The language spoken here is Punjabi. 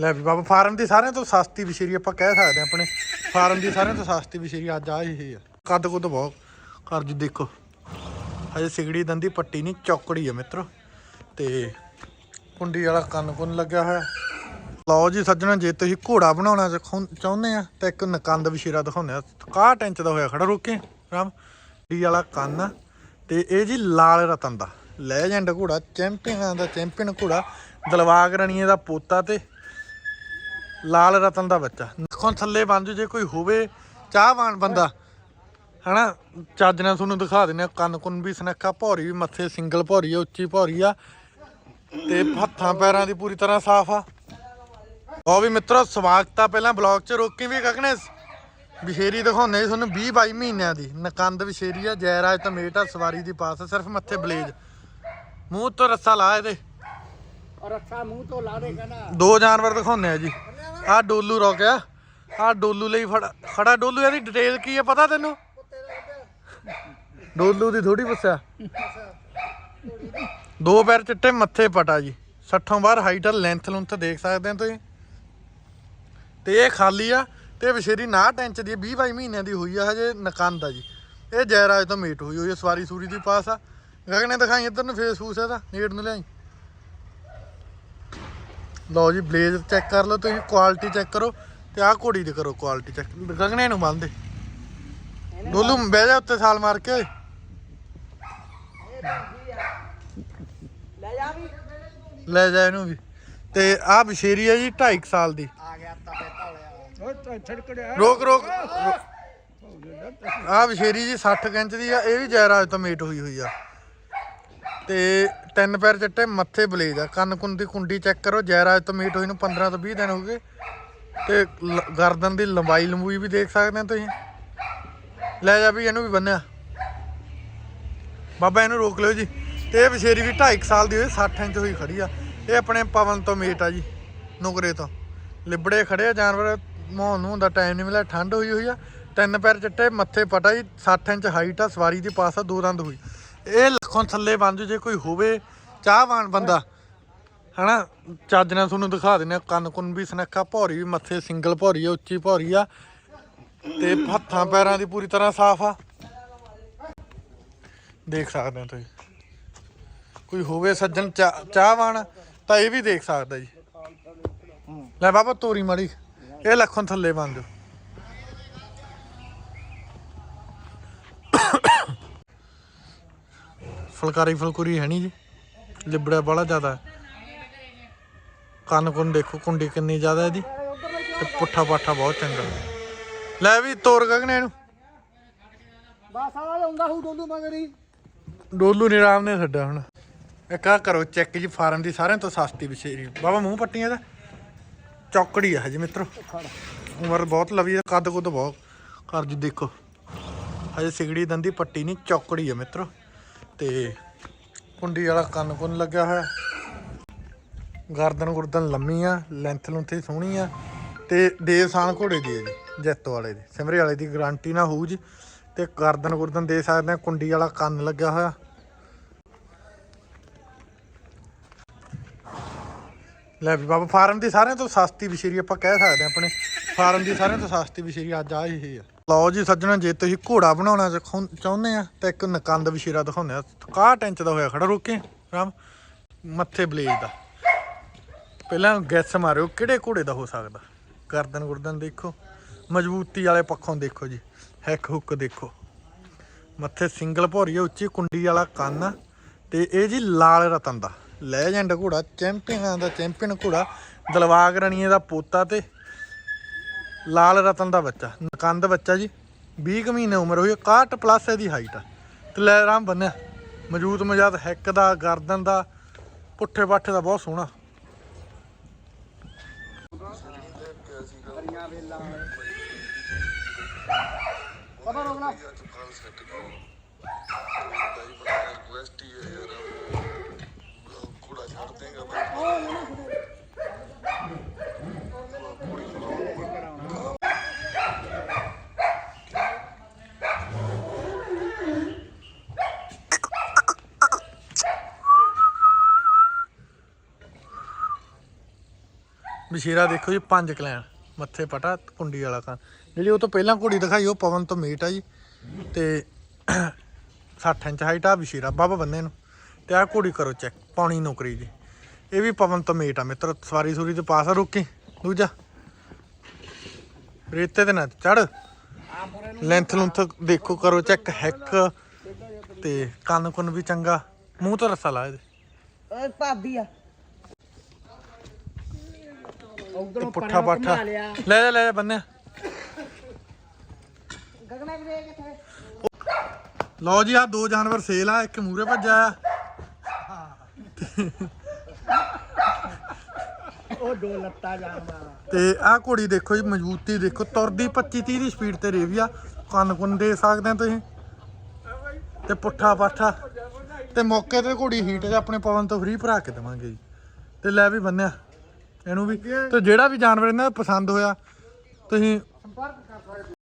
ਲੈ ਵੀ ਬਾਬਾ, ਫਾਰਮ ਦੀ ਸਾਰਿਆਂ ਤੋਂ ਸਸਤੀ ਵਿਸ਼ੇਰੀ ਆਪਾਂ ਕਹਿ ਸਕਦੇ ਹਾਂ ਆਪਣੇ। ਫਾਰਮ ਦੀ ਸਾਰਿਆਂ ਤੋਂ ਸਸਤੀ ਵਿਸ਼ੇਰੀ ਅੱਜ ਆ ਹੀ ਆ। ਕੱਦ ਕੁੱਦ ਬਹੁਤ। ਕਰ ਜੀ ਦੇਖੋ। ਹਜੇ ਸਿਗੜੀ ਦੰਦੀ ਪੱਟੀ ਨਹੀਂ, ਚੌਕੜੀ ਆ ਮਿੱਤਰੋ। ਤੇ ਕੁੰਡੀ ਵਾਲਾ ਕੰਨ ਕੁੰਨ ਲੱਗਿਆ ਹੋਇਆ। ਲਓ ਜੀ ਸੱਜਣਾ, ਜੇ ਤੁਸੀਂ ਘੋੜਾ ਬਣਾਉਣਾ ਚਾਹੁੰਦੇ ਆ, ਤਾਂ ਇੱਕ ਨਕੰਦ ਵਿਸ਼ੇਰਾ ਦਿਖਾਉਂਦੇ ਆ। 61 ਇੰਚ ਦਾ ਹੋਇਆ ਖੜਾ ਰੋਕੇ ਰਾਮ। ਡੀ ਵਾਲਾ ਕੰਨ। ਆ ਤੇ ਇਹ ਜੀ ਲਾਲ ਰਤਨ ਦਾ। ਲੈਜੈਂਡ ਘੋੜਾ, ਚੈਂਪੀਅਨਾਂ ਦਾ ਚੈਂਪੀਅਨ ਘੋੜਾ। ਦਲਵਾਗ ਰਣੀਏ ਦਾ ਪੋਤਾ ਤੇ ਲਾਲ ਰਤਨ ਦਾ ਬੱਚਾ। ਨੱਖੋਂ ਥੱਲੇ ਬੰਦ ਜੇ ਕੋਈ ਹੋਵੇ ਚਾਹਵਾਨ ਬੰਦਾ। ਹਨਾ? ਚੱਜ ਨਾਲ ਤੁਹਾਨੂੰ ਦਿਖਾ ਆ ਕੰਨ ਕੁੰਨ ਵੀ ਸਨੱਖਾ ਭੌਰੀ ਵੀ ਮੱਥੇ ਸਿੰਗਲ ਭੌਰੀ ਆ ਉੱਚੀ ਭੌਰੀ ਆ। ਤੇ ਹੱਥਾਂ ਪੈਰਾਂ ਦੀ ਪੂਰੀ ਤਰ੍ਹਾਂ ਸਾਫ਼ ਆ। ਉਹ ਵੀ ਮਿੱਤਰੋ ਸਵਾਗਤ ਆ ਪਹਿਲਾਂ ਬਲੌਗ 'ਚ। ਰੋਕੀ ਵੀ ਕਕਨੇ ਵਿਸ਼ੇਰੀ ਦਿਖਾਉਂਦੇ ਸੀ ਤੁਹਾਨੂੰ 20 22 ਮਹੀਨਿਆਂ ਦੀ। ਨਕੰਦ ਵਿਸ਼ੇਰੀ ਆ ਜੈਰਾਜ ਤਮੇਟ ਆ ਸਵਾਰੀ ਦੀ ਪਾਸ ਸਿਰਫ ਮੱਥੇ ਬਲੇਜ। ਮੂੰਹ ਤੋਂ ਰੱਸਾ ਲਾ ਇਹਦੇ। ਅੱਛਾ ਮੂੰਹ ਤੋਂ ਲਾ ਦੇਗਾ ਨਾ ਦੋ ਜਾਨਵਰ ਦਿਖਾਉਂਦੇ ਆ ਜੀ। ਆਹ ਡੋਲੂ ਰੋਕਿਆ ਆਹ ਡੋਲੂ ਲਈ ਫੜ- ਖੜਾ ਡੋਲੂ, ਇਹਦੀ ਡਿਟੇਲ ਕੀ ਹੈ ਪਤਾ ਤੈਨੂੰ? ਡੋਲੂ ਦੀ ਥੋੜੀ ਪੁੱਛਿਆ। ਦੋ ਪੈਰ ਚਿੱਟੇ, ਮੱਥੇ ਪਟਾ ਜੀ। 60 ਬਾਹਰ ਹਾਈਟ ਲੈਂਥ ਲੁੰਥ ਦੇਖ ਸਕਦੇ ਹੋ ਤੁਸੀਂ। ਤੇ ਇਹ ਖਾਲੀ ਆ, ਤੇ ਵਿਸ਼ੇਰੀ 59 ਇੰਚ ਦੀ 20 22 ਮਹੀਨਿਆਂ ਦੀ ਹੋਈ ਆ, ਹਜੇ ਨਕੰਦ ਆ ਜੀ। ਇਹ ਜੈਰਾਜ ਤੋਂ ਮੇਟ ਹੋਈ ਹੋਈ ਆ, ਸਵਾਰੀ ਸੂਰੀ ਦੀ ਪਾਸ ਆ। ਗਗਨੇ ਦਿਖਾਈ ਇੱਧਰ ਨੂੰ, ਫੇਸ ਫੂਸ ਇਹਦਾ, ਨੇੜ ਨੂੰ ਲਿਆਈ। ਲਓ ਜੀ ਬਲੇਜ਼ਰ ਚੈੱਕ ਕਰ ਲਓ ਤੁਸੀਂ ਕੁਆਲਿਟੀ ਚੈੱਕ ਕਰੋ ਤੇ ਆਹ ਘੋੜੀ ਦੀ ਕਰੋ ਕੁਆਲਿਟੀ ਚੈੱਕ ਗਗਨੇ ਨੂੰ ਬੰਨਦੇ ਡੋਲੂ ਬਹਿ ਜਾ ਉੱਤੇ ਛਾਲ ਮਾਰ ਕੇ। ਲੈ ਜਾ ਵੀ। ਲੈ ਜਾ ਇਹਨੂੰ ਵੀ। ਤੇ ਆਹ ਬਸ਼ੇਰੀ ਹੈ ਜੀ 2.5 ਸਾਲ ਦੀ। ਆ ਗਿਆ ਤਾਂ ਬੇਟਾ ਹੋਇਆ ਓ ਛੜਕੜਿਆ ਰੋਕ ਰੋਕ। ਆਹ। ਬਸ਼ੇਰੀ ਜੀ 60 ਕੁ ਇੰਚ ਦੀ ਆ ਇਹ ਵੀ ਜੈਰਾਜ ਤੋਂ ਮੇਟ ਹੋਈ ਹੋਈ ਆ। ਤੇ ਤਿੰਨ ਪੈਰ ਚਿੱਟੇ, ਮੱਥੇ ਬਲੇਜ ਆ। ਕੰਨ ਕੁੰਨ ਦੀ ਕੁੰਡੀ ਚੈੱਕ ਕਰੋ, ਜੈਰਾਜ ਤੋਂ ਮੀਟ ਹੋਈ ਨੂੰ 15 ਤੋਂ 20 ਦਿਨ ਹੋ ਗਏ। ਤੇ ਲ- ਗਰਦਨ ਦੀ ਲੰਬਾਈ ਲੰਬੂਈ ਵੀ ਦੇਖ ਸਕਦੇ ਹੋ ਤੁਸੀਂ। ਲੈ ਜਾ ਵੀ, ਇਹਨੂੰ ਵੀ ਬੰਨਿਆ ਬਾਬਾ, ਇਹਨੂੰ ਰੋਕ ਲਿਓ ਜੀ। ਤੇ ਇਹ ਬਸ਼ੇਰੀ ਵੀ 2.5 ਸਾਲ ਦੀ ਹੋਈ 60 ਇੰਚ ਹੋਈ ਖੜੀ ਆ। ਇਹ ਆਪਣੇ ਪਵਨ ਤੋਂ ਮੀਟ ਆ ਜੀ ਨੁਕਰੇ ਤੋਂ। ਲਿਬੜੇ ਖੜੇ ਆ, ਜਾਨਵਰ ਮੌਨ ਨੂੰ ਦਾ ਟਾਈਮ ਨਹੀਂ ਮਿਲਿਆ, ਠੰਡ ਹੋਈ ਹੋਈ ਆ। ਤਿੰਨ ਪੈਰ ਚਿੱਟੇ, ਮੱਥੇ ਪਟਾ ਜੀ 60 ਇੰਚ ਹਾਈਟ ਆ, ਸਵਾਰੀ ਦੀ ਪਾਸ ਆ, ਦੋ ਦੰਦ ਹੋਈ। ਇਹ ਲੱਖੋਂ ਥੱਲੇ ਬਣ ਬੰਦ ਜੇ ਕੋਈ ਹੋਵੇ ਚਾਹਵਾਨ ਬੰਦਾ। ਹਨਾ? ਚੱਜ ਨਾਲ ਤੁਹਾਨੂੰ ਦਿਖਾ ਦਿੰਦੇ ਆ ਕੰਨ ਕੁੰਨ ਵੀ ਸਨੱਖਾ, ਭੌਰੀ ਵੀ ਮੱਥੇ ਸਿੰਗਲ ਭੌਰੀ ਆ, ਉੱਚੀ ਭੌਰੀ ਆ। ਤੇ ਹੱਥਾਂ ਪੈਰਾਂ ਦੀ ਪੂਰੀ ਤਰ੍ਹਾਂ ਸਾਫ਼ ਆ। ਦੇਖ ਸਕਦੇ ਹੋ ਤੁਸੀਂ। ਕੋਈ ਹੋਵੇ ਸੱਜਣ ਚਾਹ- ਚਾਹਵਾਨ ਤਾਂ ਇਹ ਵੀ ਦੇਖ ਸਕਦਾ ਜੀ। ਲੈ ਬਾਬਾ, ਤੋਰੀ ਮਾੜੀ ਇਹ ਲੱਖੋਂ ਥੱਲੇ ਬਣ ਜਾਓ ਫੁਲਕਾਰੀ ਫੁਲਕੂਰੀ ਹੈ ਨਹੀਂ ਜੀ। ਲਿਬੜਾ ਬੜਾ ਜ਼ਿਆਦਾ। ਹੈ। ਕੰਨ ਕੁੰਨ ਦੇਖੋ ਕੁੰਡੀ ਕਿੰਨੀ ਜ਼ਿਆਦਾ ਇਹਦੀ ਤੇ ਪੁੱਠਾ ਪਾਠਾ ਬਹੁਤ ਚੰਗਾ। ਲੈ ਵੀ ਤੋਰ ਗਗਨੇ ਇਹਨੂੰ? ਬਸ ਆ ਹੁੰਦਾ ਹੂ ਡੋਲੂ ਮਗਰੀ ਡੋਲੂ ਨਿਰਾਮ ਨੇ ਛੱਡਿਆ ਹੁਣ। ਇੱਕ ਆ ਕਰੋ ਚੈੱਕ ਜੀ ਫਾਰਮ ਦੀ ਸਾਰਿਆਂ ਤੋਂ ਸਸਤੀ ਵਿਸ਼ੇਰੀ ਬਾਬਾ ਮੂੰਹ ਪੱਟੀਆਂ ਦਾ। ਚੌਕੜੀ ਆ ਹਜੇ ਮਿੱਤਰੋ। ਉਮਰ ਬਹੁਤ ਲਵੀ ਆ ਕੱਦ ਕੁੱਦ ਬਹੁਤ। ਕਰ ਜੀ ਦੇਖੋ। ਹਜੇ ਸਿਗੜੀ ਦੰਦੀ ਪੱਟੀ ਨਹੀਂ ਚੌਕੜੀ ਆ ਮਿੱਤਰੋ। ਤੇ ਕੁੰਡੀ ਵਾਲਾ ਕੰਨ ਕੁੰਨ ਲੱਗਿਆ ਹੋਇਆ। ਗਰਦਨ ਗੁਰਦਨ ਲੰਮੀ ਆ ਲੈਂਥ ਲੁੰਥ ਸੋਹਣੀ ਆ ਤੇ ਦੇਵਸਾਨ ਘੋੜੇ ਦੀ ਹੈ ਜੀ, ਜੈਤੋ ਵਾਲੇ ਦੀ। ਸਿਮਰੇ ਵਾਲੇ ਦੀ ਗਾਰੰਟੀ ਨਾ ਹੋਊ ਜੀ। ਤੇ ਗਰਦਨ ਗੁਰਦਨ ਦੇ ਸਕਦੇ ਆ, ਕੁੰਡੀ ਵਾਲਾ ਕੰਨ ਲੱਗਿਆ ਹੋਇਆ। ਲੈ ਵੀ ਬਾਬਾ, ਫਾਰਮ ਦੀ ਸਾਰਿਆਂ ਤੋਂ ਸਸਤੀ ਵਿਸ਼ੇਰੀ ਆਪਾਂ ਕਹਿ ਸਕਦੇ ਹਾਂ ਆਪਣੇ। ਫਾਰਮ ਦੀ ਸਾਰਿਆਂ ਤੋਂ ਸਸਤੀ ਵਿਸ਼ੇਰੀ ਅੱਜ ਆ ਹੀ ਆ। ਲਓ ਜੀ ਸੱਜਣਾ, ਜੇ ਤੁਸੀਂ ਘੋੜਾ ਬਣਾਉਣਾ ਚਾਹੁੰਦੇ ਆ, ਤਾਂ ਇੱਕ ਨਕੰਦ ਵਿਸ਼ੇਰਾ ਦਿਖਾਉਂਦੇ ਆ। 61 ਇੰਚ ਦਾ ਹੋਇਆ ਖੜਾ, ਰੋਕੇ ਰਾਮ। ਮੱਥੇ ਬਲੇਜ ਦਾ। ਪਹਿਲਾਂ ਗੈਸ ਮਾਰਿਓ, ਕਿਹੜੇ ਘੋੜੇ ਦਾ ਹੋ ਸਕਦਾ? ਗਰਦਨ ਗੁਰਦਨ ਦੇਖੋ। ਮਜ਼ਬੂਤੀ ਵਾਲੇ ਪੱਖੋਂ ਦੇਖੋ ਜੀ। ਹੈਕ ਹੁੱਕ ਦੇਖੋ। ਮੱਥੇ ਸਿੰਗਲ ਭੌਰੀ ਉੱਚੀ ਕੁੰਡੀ ਵਾਲਾ ਕੰਨ ਤੇ ਇਹ ਜੀ ਲਾਲ ਰਤਨ ਦਾ। ਲੈਜੈਂਡ ਘੋੜਾ ਚੈਂਪੀਅਨਾਂ ਦਾ ਚੈਂਪੀਅਨ ਘੋੜਾ ਦਲਵਾਗ ਰਣੀਏ ਦਾ ਪੋਤਾ ਤੇ ਲਾਲ ਰਤਨ ਦਾ ਬੱਚਾ ਨਕੰਦ ਬੱਚਾ ਜੀ 20 ਕੁ ਮਹੀਨੇ ਉਮਰ ਹੋਈ ਆ, 61 ਪਲੱਸ ਇਹਦੀ ਹਾਈਟ ਆ। ਤੇ ਲੈ ਰਾਮ ਬੰਨਿਆ ਮੌਜੂਦ ਮਜਾਦ ਹੈਕ ਦਾ ਗਰਦਨ ਦਾ ਪੁੱਠੇ ਪਾਠੇ ਦਾ ਬਹੁਤ ਸੋਹਣਾ। ਹਰੀਆਂ ਥੋੜਾ ਦੇਖੋ ਜੀ, ਪੰਜ ਕਲੈਣ, ਮੱਥੇ ਪਟਾ, ਕੁੰਡੀ ਵਾਲਾ ਕਾਂ ਜਿਹੜੀ ਉਹ ਤੋਂ ਪਹਿਲਾਂ ਘੋੜੀ ਦਿਖਾਈ, ਉਹ ਪਵਨ ਤੋਂ ਮੀਟ ਆ ਜੀ। ਤੇ 60 ਇੰਚ ਹਾਈਟ ਆ ਬਸ਼ੀਰਾ ਬਾਬਾ ਬੰਨੇ ਨੂੰ। ਤੇ ਆ ਘੋੜੀ ਕਰੋ ਚੈੱਕ ਪੌਣੀ ਨੌਕਰੀ ਜੀ ਇਹ ਵੀ ਪਵਨ ਤੋਂ ਮੇਟ ਆ ਮਿੱਤਰ ਸਵਾਰੀ ਸੂਰੀ ਤੇ ਪਾਸ ਆ ਰੋਕੀ ਦੂਜਾ। ਰੇਤੇ ਤੇ ਨਾ ਚੜ ਲੈਂਥ ਲੁੰਥ ਦੇਖੋ ਕਰੋ ਚੈੱਕ ਹੈਕ ਤੇ ਕੰਨ ਕੁੰਨ ਵੀ ਚੰਗਾ। ਮੂੰਹ ਤੋਂ ਰਸਾ ਲਾ ਇਹਦੇ। ਓਏ ਭਾਬੀ ਆ। ਉਧਰੋਂ ਪੁੱਠਾ ਪਾਠਾ ਲੈ ਲੈ ਜਾ ਬੰਨਿਆ। ਗਗਨਾ ਵੀਰੇ ਕਿੱਥੇ? ਲਓ ਜੀ ਆ ਦੋ ਜਾਨਵਰ ਸੇਲ ਆ ਇੱਕ ਮੂਰੇ ਭੱਜਾ ਆ। ਉਹ ਦੋ ਲੱਤਾਂ ਜਾਨਦਾ ਤੇ ਆਹ ਘੋੜੀ ਦੇਖੋ ਜੀ, ਮਜ਼ਬੂਤੀ ਦੇਖੋ, ਤੁਰਦੀ 25 30 ਦੀ ਸਪੀਡ ਤੇ ਰੇਵੀਆ ਕੰਨ ਕੁੰਨ ਦੇ ਸਕਦੇ ਆ ਤੁਸੀਂ। ਤੇ ਪੁੱਠਾ ਪਾਠਾ। ਤੇ ਮੌਕੇ ਤੇ ਘੋੜੀ ਹੀਟ 'ਚ ਆਪਣੇ ਪਵਨ ਤੋਂ ਫ੍ਰੀ ਭਰਾ ਕੇ ਦੇਵਾਂਗੇ ਜੀ। ਤੇ ਲੈ ਵੀ ਬੰਨਿਆ। ਇਹਨੂੰ ਵੀ। ਤੇ ਜਿਹੜਾ ਵੀ ਜਾਨਵਰ ਇਹਨਾਂ ਦਾ ਪਸੰਦ ਹੋਇਆ, ਤੁਸੀਂ